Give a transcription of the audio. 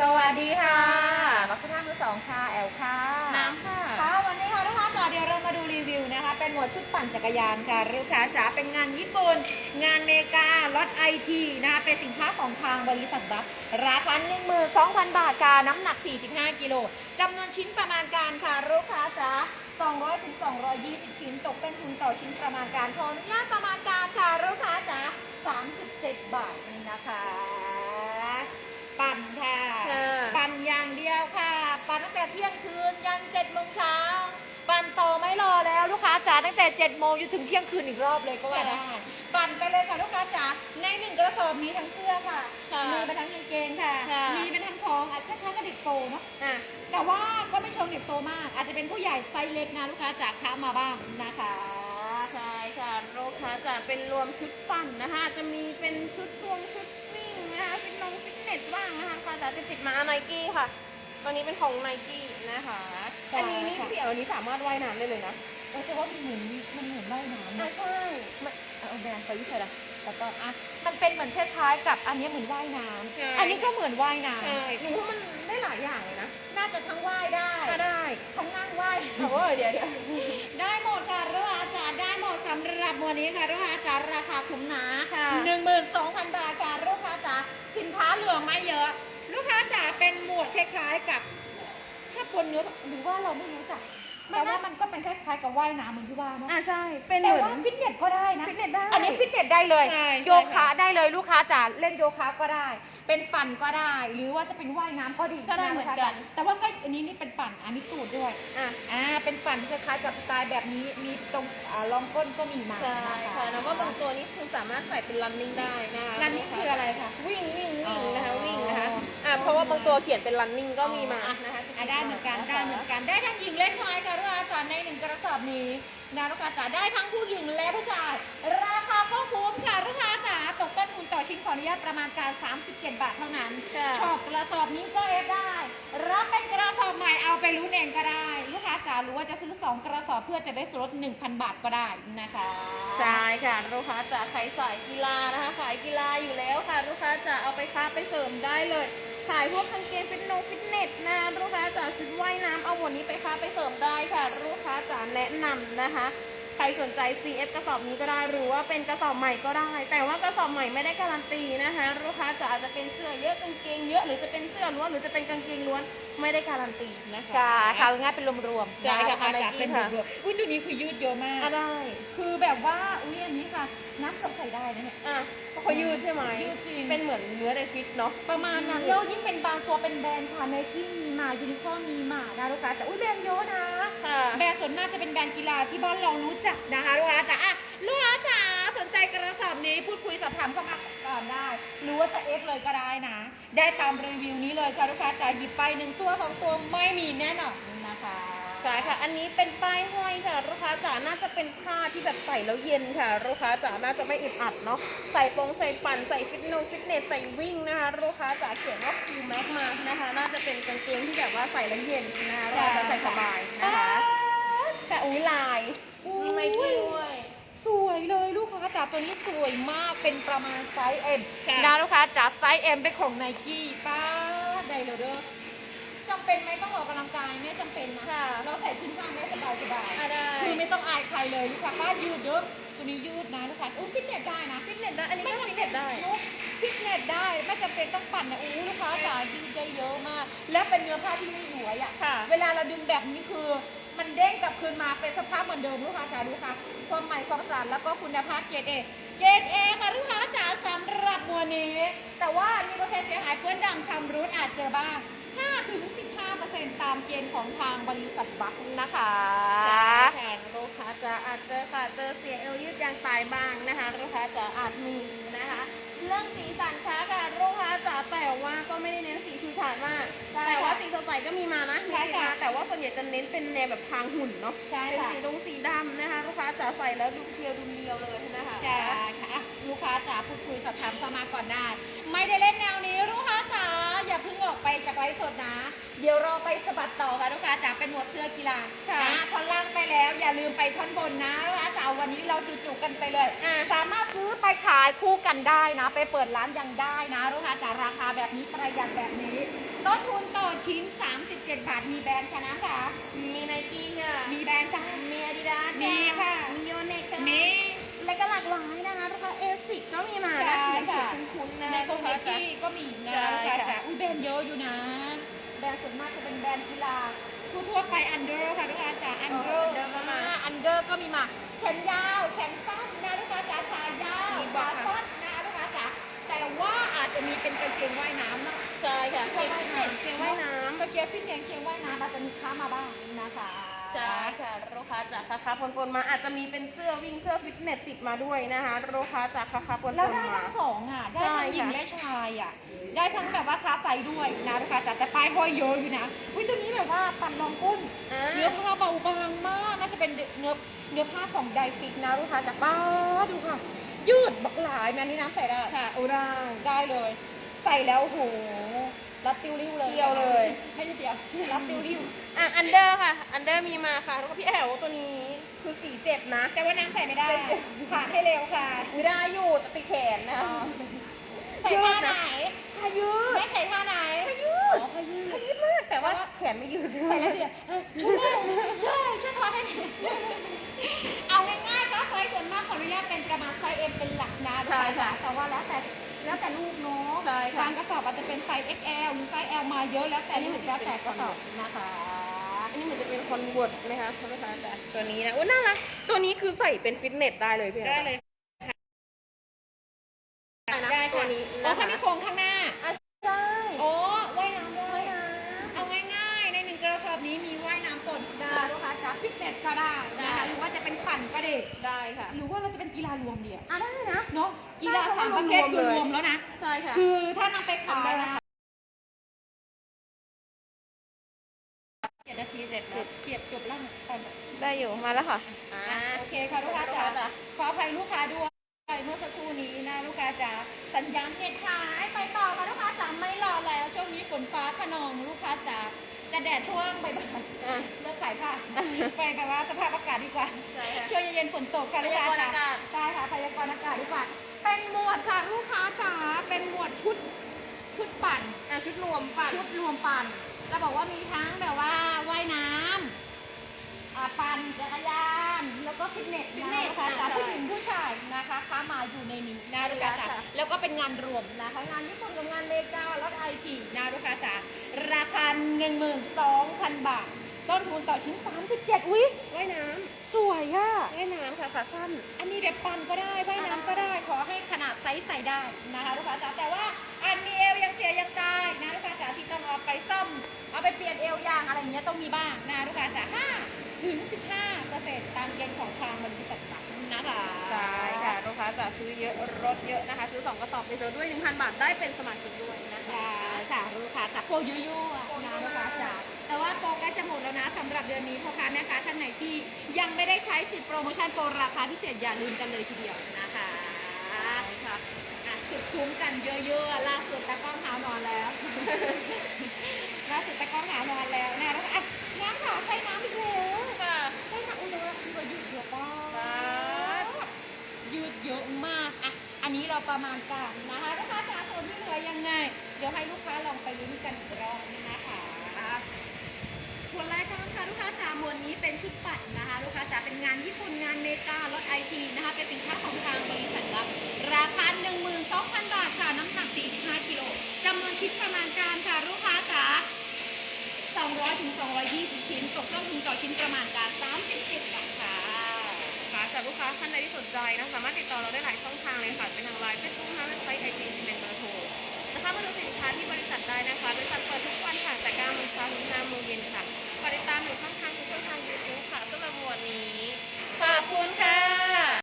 สวัสดีค่ะลักษณะมือสองค่ะ แอลค่ะ น้ำค่ะ ค่ะวันนี้ค่ะลูกค้าจ๋าเดี๋ยวเรามาดูรีวิวนะคะ เป็นหมวดชุดปั่นจักรยานค่ะลูกค้าจ๋าเป็นงานญี่ปุ่น งานเมการถไอทีนะคะเป็นสินค้าของทางบริษัทบัคราคา12,000บาทค่ะน้ำหนัก 45 กิโลจำนวนชิ้นประมาณการค่ะลูกค้าจ๋า200ถึง220 ชิ้น ตกเป็นทุนต่อชิ้นประมาณการขออนุญาตประมาณการค่ะลูกค้าจ๋า37 บาทนี่นะคะ ปั่นค่ะค่ะปั่นอย่างเดียวค่ะ ปั่นตั้งแต่เที่ยงคืนยันเจ็ดโมงเช้า ปั่นต่อไม่รอแล้วลูกค้าจ๋าตั้งแต่เจ็ดโมงจนถึงเที่ยงคืนอีกรอบเลยก็ว่าได้ ปั่นไปเลยค่ะลูกค้าจ๋า ในหนึ่งกระสอบมีทั้งเสื้อค่ะ ค่ะมีเป็นทั้งกางเกงค่ะ ค่ะ มีเป็นทั้งของอาจจะคล้ายๆกับเด็กโตเนาะ อะ แต่ว่าก็ไม่เชงเด็กโตมาก อาจจะเป็นผู้ใหญ่ไซส์เล็กนะลูกค้าจ๋าค้ามาบ้างนะคะ ใช่ค่ะลูกค้าจะเป็นรวมชุดปั่นนะคะ จะมีเป็นชุดรวมชุดวิ่ง นะคะฟิตนงฟิตเนสบ้างนะคะค่ะจะติดติดมาไนกี้ค่ะ ตัวนี้เป็นของไนกี้นะคะใช่อันนี้นี่ค่ะเดี๋ยวอันนี้สามารถว่ายน้ำได้เลยนะเออแต่ว่ามันเหมือนมันเหมือนว่ายน้ำอะนะใช่มันเอาแบรนด์ไปวิจัยละแล้วก็อะมันเป็นเหมือนคล้ายๆกับอันนี้เหมือนว่ายน้ำอันนี้ก็เหมือนว่ายน้ใช่หนูว่ามันได้หลายอย่างเลยนะำน่าจะทั้งว่ายได้ก็ได้ทั้งนั่งว่ายแต่ว่าเดี๋ยวเดี๋ยวได้หมดค่ะลูกค้าจ๋าได้หมดสำหรับวันนี้ค่ะลูกค้าจ๋าราคาคุ้มนะค่ะหนึ่งหมื่นสองพันบาท คล้ายๆกับ ถ้าคนเนื้อหรือว่าเราไม่รู้จักแต่ว่ามันก็เป็นคล้ายๆกับว่ายน้ำเหมือนที่ว่าเนาะอะใช่ เป็นเหแต่มือน ว่าฟิตเนสก็ได้นะฟิตเนสได้อันนี้ฟิตเนสได้เลย ใช่ใช่ โยคะได้เลยลูกค้าจ๋าเล่นโยคะก็ได้ เป็นปั่นก็ได้ หรือว่าจะเป็นว่ายน้ำก็ดีก็ได้เหมือนกันแต่ว่าก็อันนี้นี่เป็นปั่นอันนี้ตูดด้วยอะอ่าเป็นปั่นคล้ายๆกับสไตล์แบบนี้มีตรงอ่ารองก้นก็มีมาใช่นค่ะแล้วก็บางตัวนี้คือสามารถใส่เป็น running ได้นะคะนั่นนี่คืออะไรคะวิ่งวิ่งวิ่งนะคะอ๋อวิ่งนะคะ อะเพราะว่าบางตัวเขียนเป็น running ก็มีมาอะนะคะอะได้เหมือนกันได้เหมือนกันได้ทั้งหญิงและชายค่ะลูกค้าจ๋าในหนึ่งกระสอบนี้นะลูกค้าจ๋าได้ทั้งผู้หญิงและผู้ชาย ราคาก็คุ้มค่ะลูกค้าจ๋าตกต้นทุนต่อชิ้นขออนุญาตประมาณการ 37 บาทเท่านั้นค่ะชอบกระสอบนี้ก็เอฟได้ รับเป็นกระสอบใหม่เอาไปรู้นเองก็ได้ ลูกค้าจ๋ารือว่าจะซื้อ 2 กระสอบเพื่อจะได้ส่วนลด1,000 บาทก็ได้นะคะใช่ค่ะลูกค้าจะใครสายกีฬานะคะขายกีฬาอยู่แล้วค่ะ ลูกค้าจะเอาไปค้าไปเสริมได้เลยขายพวกกางเกงฟิตนงฟิตเนสนะลูกค้าจะชุดว่ายน้ำเอาวันนี้ไปค้าไปเสริมได้ค่ะ ลูกค้าจะแนะนำนะคะ ครสนใจ CF กระสอบนี้ก็ได้หรือว่าเป็นกระสอบใหม่ก็ได้ แต่ว่ากระสอบใหม่ไม่ได้การันตีนะคะลูกค้าจะอาจจะเป็นเสื้อเยอะกางเกงเยอะหรือจะเป็นเสื้อล้วนหรือจะเป็นกางเกงล้วนไม่ได้การันตีนะคะใช่ค่ะง่ายๆเป็นรวมๆใช่ค่ะน Nike เป็นค่ะรวมๆอุ้ยตัวนี้คือยืดเยอะมากอะได้ คือแบบว่าอุ้ยอันนี้ค่ะ น้ำกับใส่ได้นะเนี่ยอะเขายืดใช่ไหมยืดจริงเป็นเหมือนเนื้อในฟิตเนาะประมาณนั้นแล้วยิ่งเป็นบางตัวเป็นแบรนด์ค่ะไนกี้มีมายูนิคอร์มีมานะลูกค้าแต่อุ้ยแบรนด์เยอะนะ ค่ะ แบรนด์ส่วนมากจะเป็นแบรนด์กีฬาที่บ้านเรารู้จักนะคะลูกค้าจ๋าอะลูกค้าจ๋าสนใจกระสอบนี้พูดคุยสอบถามเข้ามาก่อนได้ หรือว่าจะเอฟเลยก็ได้นะ ได้ตามรีวิวนี้เลยค่ะลูกค้าจ๋าหยิบไปหนึ่งตัวสองตัวไม่มีแน่นอน ใช่ค่ะ อันนี้เป็นป้ายห้อยค่ะ ลูกค้าจ๋า น่าจะเป็นผ้าที่แบบใส่แล้วเย็นค่ะ ลูกค้าจ๋า น่าจะไม่อึดอัดเนาะ ใส่ปงใส่ปั่น ใส่ฟิตนงฟิตเนส ใส่วิ่งนะคะ ลูกค้าจ๋าเขียนว่าคูแม็กมานะคะ น่าจะเป็นกางเกงที่แบบว่าใส่แล้วเย็นนะคะเราจะใส่สบายนะคะแต่อุ้ยลายอุ้ยไนกี้ด้วยสวยเลยลูกค้าจ๋าตัวนี้สวยมากเป็นประมาณไซส์ M ค่ะนะลูกค้าจ๋าไซส์ M เป็นของไนกี้ป้าไดโรเดอร์จำเป็นไหมต้องออกกำลังกายไม่ ส่ชิ้นข้างได้สบายสบายอะได้คือไม่ต้องอายใครเลยลูกค้าป้ายืดเยอะตัวนี้ยืดนะลูกค้าอุ้ฟิตเนสได้นะฟิตเนสได้ อันนี้ก็ฟิตเนสได้ฟิตเนสได้ไม่จำเป็นต้องปั่นนะอู้ลูกค้าจ๋ายืดได้เยอะมาก และเป็นเนื้อผ้าที่ไม่หลวยอะค่ะ เวลาเราดึงแบบนี้คือ มันเด้งกลับคืนมาเป็นสภาพเหมือนเดิมลูกค้าจ๋าดูค่ะ ความใหม่ความสะอาดแล้วก็คุณภาพเกรดเอเกรดเอค่ะลูกค้าจ๋าสำหรับวันนี้ แต่ว่ามีเปอร์เซ็นต์เสียหายเพื่อนดังชำรุดอาจเจอบ้าง 5ถึง15%ตามเกณฑ์ของทางบริษัทบัคนะคะใช่ค่ะลูกค้าจะอาจจะค่ะเจอเสียเอวยืดยางตายบ้างนะคะลูกค้าจะอาจมีนะคะ เรื่องสีสันค้าค่ะลูกค้าจ๋าแต่ว่าก็ไม่ได้เน้นสีชูฉาดมากใช่แต่ว่าค่ะสีสดใสก็มีมานะมีใช่สีค่ะมาแต่ว่าส่วนใหญ่จะเน้นเป็นแนวแบบพรางหุ่นเนาะใช่เป็นค่ะสีดงสีดำนะคะลูกค้าจ๋าใส่แล้วดูเรียวดูเรียวเลยนะคะใช่ค่ะอะลูกค้าจ๋าพูดคุยสอบถามเข้ามาก่อนได้ไม่ได้เล่นแนวนี้ลูกค้าจ๋า อย่าเพิ่งออกไปจากไลฟ์สดนะ เดี๋ยวเราไปสะบัดต่อค่ะลูกค้าจ๋าเป็นหมวดเสื้อกีฬาค่ะ นะท่อนล่างไปแล้ว อย่าลืมไปท่อนบนนะลูกค้าจ๋าวันนี้เราจุกๆกันไปเลย อะ สามารถซื้อไปขายคู่กันได้นะ ไปเปิดร้านยังได้นะลูกค้าจ๋าราคาแบบนี้ประหยัดแบบนี้ต้นทุนต่อชิ้น 37 บาทมีแบรนด์คะน้ำค่ะมีไนกี้ค่ะ มีแบรนด์จ้ามีอาดิดาสมีค่ะ มีโยเน็กค่ะ มี และก็หลากหลายนะคะลูกค้าเอสิกก็มีมาใช่นะค่ะคุ้นๆนะในคะโคลูกเมค้าจ๋ากี้ก็มีนะใช่ค่ะค่ะจ้ะอุ้ยแบรนด์เยอะอยู่นะ แบรนด์ส่วนมากจะเป็นแบรนด์กีฬา ทั่วๆไปอันเดอร์ค่ะลูกค้าจ๋าอันเดอร์ Under ก็มา อันเดอร์ก็มีมา แขนยาวแขนสั้นนะลูกค้าจ๋าขายาวมีขาบ้างสั้นนะลูกค้าจ๋าแต่ว่าอาจจะมีเป็นกางเกงว่ายน้ำนะใช่ค่ะเกงเน็ตเกงว่ายน้กางเกงฟิตเนสเกงว่ายน้ำอาจจะมีค้ามาบ้างนะคะำ ใช่ค่ะลูกค้าจากคาคาปนๆมาอาจจะมีเป็นเสื้อวิ่งเสื้อฟิตเนสติดมาด้วยนะคะลูกค้าจากคาคาปนแล้วได้ๆมาทั้งสองอะ ได้ใช่ทั้งหญิงค่ะและชายอะ ได้ทั้งแบบว่าคลาสไซส์ด้วยนะลูกค้าจ๋าแต่ป้ายห้อยเยอะอยู่นะอุ้ยตัวนี้แบบว่าปันรองก้นอ่า เนื้อผ้าเบาบางมากน่าจะเป็นเนื้อเนื้อผ้าของไดฟิกนะลูกค้าจากบ้าดูค่ะ ยืดบักหลายแม่นี่น้ำใส่ได้ ค่ะอุราได้เลย ใส่แล้วโห รัดติวริ้วเลยเกี่ยวเลย ไม่ใช่เดียวรัดติวริ้วอะอันเดอร์ค่ะ อันเดอร์มีมาค่ะ แล้วก็พี่แอลตัวนี้คือสีเจ็บนะแต่ว่าน้ำใส่ไม่ได้ผ่านให้เร็วค่ะไม่ได้อยู่แต่ติดแขนนะใส่ท่าไหนพายืดไม่ใส่ท่าไหนพายืดอ๋อพายืดพายืดมากแต่ว่าแขนไม่ยืดใส่แล้วเดี๋ยวเอ้ยช่วยช่วยช่วยทอดให้หน่อยเอาง่ายๆก็ไซส์ส่วนมากขออนุญาตเป็นประมาณไซส์เอ็มเป็นหลักนะลูกค้าจ๋าแต่ว่าแล้วแต่ ค่ะ บางกระสอบอาจจะเป็นไซส์ XL หรือไซส์ L มาเยอะแล้วแต่อันนี้ลูมันกจะแล้วเป็นแต่กระสอบนะคะ อันนี้เหมือนจะเป็นคอนเวิร์ตไหมคะคุณลูกค้าจ๋าตัวนี้นะโอ้น่ารักตัวนี้คือใส่เป็นฟิตเนสได้เลยพี่แอลได้เลยได้นะได้ตัวค่ะนี้โอ้นะถ้าคะมีโครงข้างหน้าอะใช่โอ้ว่ายน้ำด้วยนะเอาง่ายๆ ในหนึ่งกระสอบนี้มีว่ายน้ำปนได้ลูกค้าจ๋าฟิตเนสก็ได้นะคะหรือว่าจะเป็นปั่นก็ได้ได้ค่ะ หรือว่าเราจะเป็นกีฬารวมเดียวอะได้นะเนาะ กีฬาสามประเภทคือรวมแล้วนะ ใช่ค่ะ คือถ้านำไปขายทำได้นะค่ะเจ็ดนาทีเสร็จแล้วเกียบจบแล้วนะตอนนี้ได้อยู่มาแล้วค่ะอะโอเคค่ะลูกค้าจ๋าขออภัยลูกค้าด้วยเมื่อสักครู่นี้นะลูกค้าจ๋าสัญญาณเน็ตหายไปต่อค่ะลูกค้าจ๋าไม่รอแล้วช่วงนี้ฝนฟ้าขนองลูกค้าจ๋า จะแดดช่วงบ่ายอะ ๆเลิกขายค่ะ ไปแบบว่าสภาพอากาศดีกว่า ใช่ค่ะ ช่วงเย็นๆฝนตกค่ะลูกค้าพยากรณ์จ๋าอากาศ ใช่ค่ะพยากรณ์อากาศดีกว่า เป็นหมวดค่ะลูกค้าจ๋าเป็นหมวดชุดชุดปั่น อะชุดรวมปั่นชุดรวมปั่นจะบอกว่ามีทั้งแบบว่าว่ายน้ำ อ่าปั่นจักรยาน แล้วก็ฟิตเนสฟิตนะเนสคะอ่าจากใช่ผู้หญิงผู้ชายนะคะค้ามาอยู่ในนี้นะลูกค้าจ๋าค่ะแล้วก็เป็นงานรวมนะคะงานญี่ปุ่นกับงานเมกาลดไอทีนะลูกค้าจ๋าราคา 12,000 บาท ต้นทุนต่อชิ้น 37วิว่ายน้สวยอะำว่ายน้ำค่ะขาสั้น อันนี้แบบปั่นก็ได้ว่ายน้ำก็ได้ขอให้ขนาดไซส์ใส่ได้นะคะลูกค้าจ๋าแต่ว่าอันมีเอวยังเสียยังตายนะลูกค้าจ๋าที่ต้องเอาไปซ่อม เอาไปเปลี่ยนเอวยางอะไรอย่างเงี้ยต้องมีบ้างนะลูกค้าจ๋า5 ถึง 15เปอร์เซ็นต์ตามเกณฑ์ของทางบริษัทบัตรนะคะใช่ค่ะลูกค้าจะซื้อเยอะลดเยอะนะคะ ซื้อสองกระสอบไปเจอด้วย 1,000 บาทได้เป็นสมาชิกด้วยนะคะค่ะค่ะลูกค้าจ๋าโปรยั่วๆนะลูกค้าจ๋าแต่ว่าโปรใกล้จะหมดแล้วนะสำหรับเดือนนี้พ่อค้าแม่ค้าท่านไหนที่ยังไม่ได้ใช้สิทธิ์โปรโมชั่นโปรราคาพิเศษอย่าลืมกันเลยทีเดียวนะคะใช่ค่ะอะสุดคุ้มกันเยอะๆล่าสุดตะกล้องหาวนอนแล้ว ประมาณการนะคะลูกค้าจ๋าส่วนที่เหลือยังไง เดี๋ยวให้ลูกค้าลองไปลุ้นกันอีกรอบนึงนะคะส่วนรายการค่ะลูกค้าจ๋าหมวดนี้เป็นชุดปัดนะคะ ลูกค้าจ๋าเป็นงานญี่ปุ่นงานเมการถไอทีนะคะเป็นสินค้าของทางบริษัทรับราคา12,000 บาทค่ะน้ำหนัก 45กิโลจำนวนชิ้นประมาณการค่ะลูกค้าจ๋า200ถึง220 ชิ้นตกต้นทุนต่อชิ้นประมาณการ37บา ท่านใดที่สนใจนะสามารถติดต่อเราได้หลายช่องทางเลยค่ะเป็นทางไลน์เฟซบุ๊กทางเว็บไซต์ไอจีเป็นเบอร์โทรนะคะมาดูสินค้าที่บริษัทได้นะคะบริษัทเปิดทุกวันค่ะแต่9โมงเช้าถึงาโมงเย็นค่ะฝากติดตามหนูช่องทางทุกช่องทางยูทูบค่ะสำหรับวันนี้ขอบคุณค่ะ